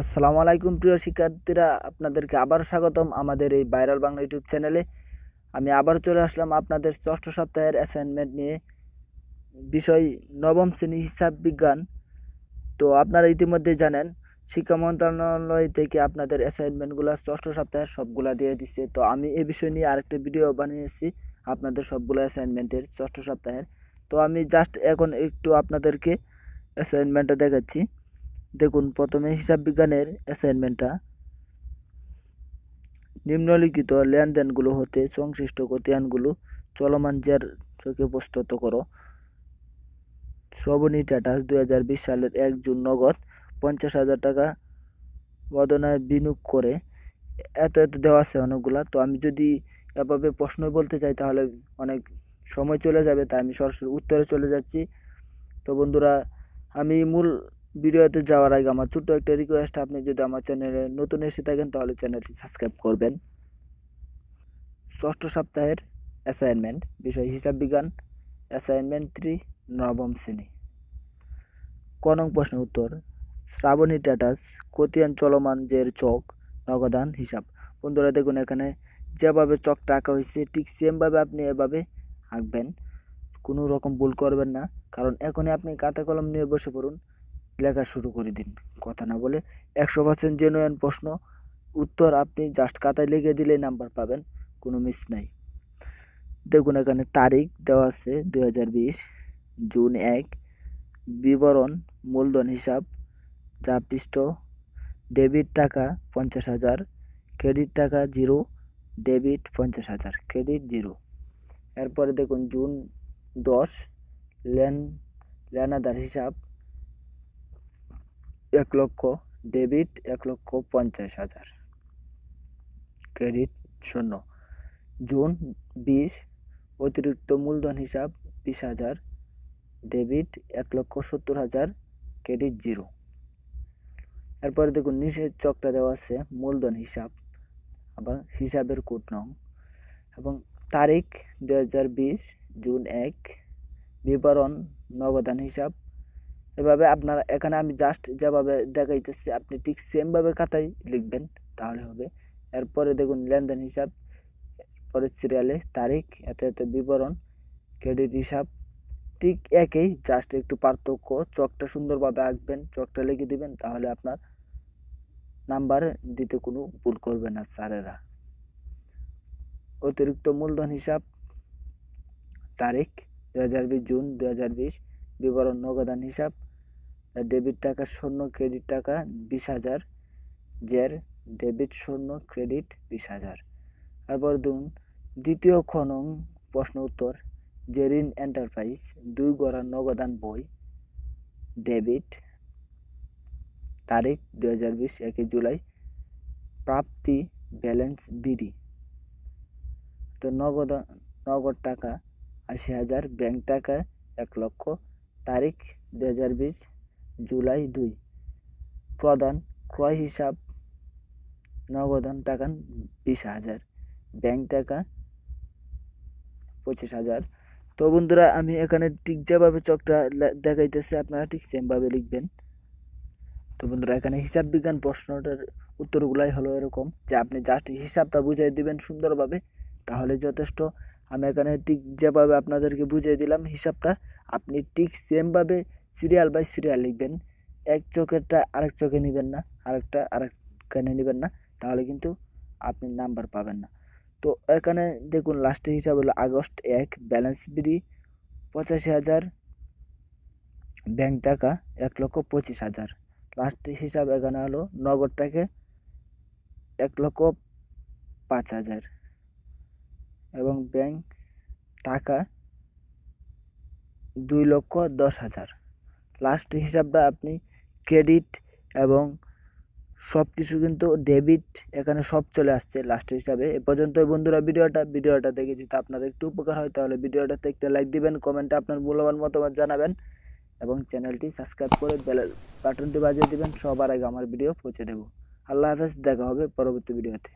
আসসালামু আলাইকুম প্রিয় শিক্ষার্থীরা, আপনাদেরকে আবার স্বাগতম আমাদের এই ভাইরাল বাংলা ইউটিউব চ্যানেলে। আমি আবার চলে আসলাম আপনাদের ষষ্ঠ সপ্তাহের অ্যাসাইনমেন্ট নিয়ে। বিষয় নবম শ্রেণি হিসাব বিজ্ঞান। তো আপনারা ইতিমধ্যে জানেন, শিক্ষা মন্ত্রণালয় থেকে আপনাদের অ্যাসাইনমেন্টগুলো ষষ্ঠ সপ্তাহের সবগুলা দিয়ে দিচ্ছে। তো আমি এই বিষয় নিয়ে আরেকটা ভিডিও বানিয়েছি আপনাদের সবগুলো অ্যাসাইনমেন্টের ষষ্ঠ সপ্তাহের। তো আমি জাস্ট এখন একটু আপনাদেরকে অ্যাসাইনমেন্টটা দেখাচ্ছি। দেখুন, প্রথমে হিসাব বিজ্ঞানের অ্যাসাইনমেন্টটা নিম্নলিখিত লেনদেনগুলো হতে সংশ্লিষ্ট খতিয়ানগুলো চলমান জের চোখে প্রস্তুত করো। শ্রবণী টাটাস দুই হাজার বিশ সালের এক জুন নগদ পঞ্চাশ হাজার টাকা বদনায় বিনিয়োগ করে। এত এত দেওয়া আছে অনেকগুলা। তো আমি যদি এভাবে প্রশ্ন বলতে চাই, তাহলে অনেক সময় চলে যাবে, তাই আমি সরাসরি উত্তরে চলে যাচ্ছি। তো বন্ধুরা, আমি মূল ভিডিওতে যাওয়ার আগে আমার ছোট্ট একটা রিকোয়েস্ট আপনি যদি আমার চ্যানেলে নতুন এসে থাকেন, তাহলে চ্যানেলটি সাবস্ক্রাইব করবেন। ষষ্ঠ সপ্তাহের অ্যাসাইনমেন্ট বিষয় হিসাব বিজ্ঞান অ্যাসাইনমেন্ট থ্রি নবম শ্রেণি। ক নং প্রশ্নের উত্তর, শ্রাবণী ট্যাটাস কতিয়ান চলমান জের চক নগদান হিসাব। বন্ধুরা, দেখুন এখানে যেভাবে চকটা আঁকা হয়েছে, ঠিক সেমভাবে আপনি এভাবে আঁকবেন। কোনো রকম ভুল করবেন না, কারণ এখনই আপনি খাতা কলম নিয়ে বসে পড়ুন। লেখা শুরু করে দিন। কথা না বলে একশো পার্সেন্ট জেনুইন প্রশ্ন। উত্তর আপনি জাস্ট খাতায় লিখে দিলে নাম্বার পাবেন, কোনো মিস নাই। দেখুন এখানে তারিখ দেওয়া আছে দুই হাজার বিশ, জুন এক, বিবরণ, মূলধন হিসাব, যা পৃষ্ঠ ডেবিট টাকা পঞ্চাশ হাজার ক্রেডিট টাকা জিরো ডেবিট পঞ্চাশ হাজার ক্রেডিট জিরো এরপরে দেখুন জুন দশ, লেন, লেনাদার হিসাব এক লক্ষ ডেবিট এক লক্ষ পঞ্চাশ হাজার। ক্রেডিট শূন্য। জুন বিশ, অতিরিক্ত মূলধন হিসাব বিশ হাজার ডেবিট এক লক্ষ সত্তর হাজার ক্রেডিট জিরো এরপরে দেখুন, নিচের চকটা দেওয়া আছে মূলধন হিসাব আবার হিসাবের কোড নং এবং তারিখ দু হাজার বিশ, জুন এক, বিবরণ নগদান হিসাব এভাবে আপনারা, এখানে আমি জাস্ট যেভাবে দেখাইতেছি, আপনি ঠিক সেমভাবে খাতায় লিখবেন, তাহলে হবে। এরপরে দেখুন, লেনদেন হিসাব পরের সিরিয়ালে তারিখ, এত এত বিবরণ ক্রেডিট হিসাব, ঠিক একই জাস্ট একটু পার্থক্য, চকটা সুন্দরভাবে আঁকবেন, চকটা লিখে দিবেন, তাহলে আপনার নাম্বার দিতে কোনো ভুল করবে না স্যারেরা। অতিরিক্ত মূলধন হিসাব, তারিখ দু হাজার বিশ, জুন দু হাজার বিশ, বিবরণ, নগদান হিসাব ডেবিট টাকা শূন্য ক্রেডিট টাকা বিশ হাজার। জের ডেবিট শূন্য ক্রেডিট বিশ হাজার। তারপর ধরুন দ্বিতীয় খনং প্রশ্ন উত্তর। জেরিন এন্টারপ্রাইজ দুই গড়া নগদান বই ডেবিট তারিখ দু হাজার বিশ একই জুলাই। প্রাপ্তি ব্যালেন্স বিডি তো নগদ নগদ টাকা আশি হাজার ব্যাংক টাকা এক লক্ষ। তারিখ দু হাজার বিশ জুলাই দুই। প্রদান ক্রয় হিসাব, নগদান টাকা বিশ হাজার, ব্যাংক টাকা পঁচিশ হাজার। তো বন্ধুরা, আমি এখানে ঠিক যেভাবে চকটা দেখাইতেছে, আপনারা ঠিক সেমভাবে লিখবেন। তো বন্ধুরা, এখানে হিসাব বিজ্ঞান প্রশ্নটার উত্তরগুলাই হলো এরকম যে আপনি জাস্ট হিসাবটা বুঝিয়ে দিবেন সুন্দরভাবে, তাহলে যথেষ্ট। আমি এখানে ঠিক যেভাবে আপনাদেরকে বুঝিয়ে দিলাম হিসাবটা, আপনি ঠিক সেমভাবে সিরিয়াল বাই সিরিয়াল লিখবেন। এক চোখেরটা আরেক চোখে নেবেন না, আরেকটা আরেকখানে নেবেন না, তাহলে কিন্তু আপনি নাম্বার পাবেন না। তো এখানে দেখুন লাস্টের হিসাব হলো আগস্ট এক ব্যালেন্স বিডি পঁচাশি হাজার ব্যাংক টাকা এক লক্ষ পঁচিশ হাজার। লাস্ট হিসাব এখানে হলো নগদ টাকা এক লক্ষ পাঁচ হাজার। এবং ব্যাংক টাকা দুই লক্ষ দশ হাজার। লাস্ট হিসাবটা আপনি ক্রেডিট এবং সব কিছু কিন্তু ডেবিট এখানে সব চলে আসছে লাস্ট হিসাবে। এ পর্যন্ত বন্ধুরা ভিডিওটা ভিডিওটা দেখে যদি আপনার একটু উপকার হয় তাহলে ভিডিওটাতে একটা লাইক দিবেন কমেন্টে আপনার মূল্যবান মতামত জানাবেন এবং চ্যানেলটি সাবস্ক্রাইব করে বেল বাটনটি বাজিয়ে দিবেন, সবার আগে আমার ভিডিও পৌঁছে দেবো। আল্লাহ হাফেজ, দেখা হবে পরবর্তী ভিডিওতে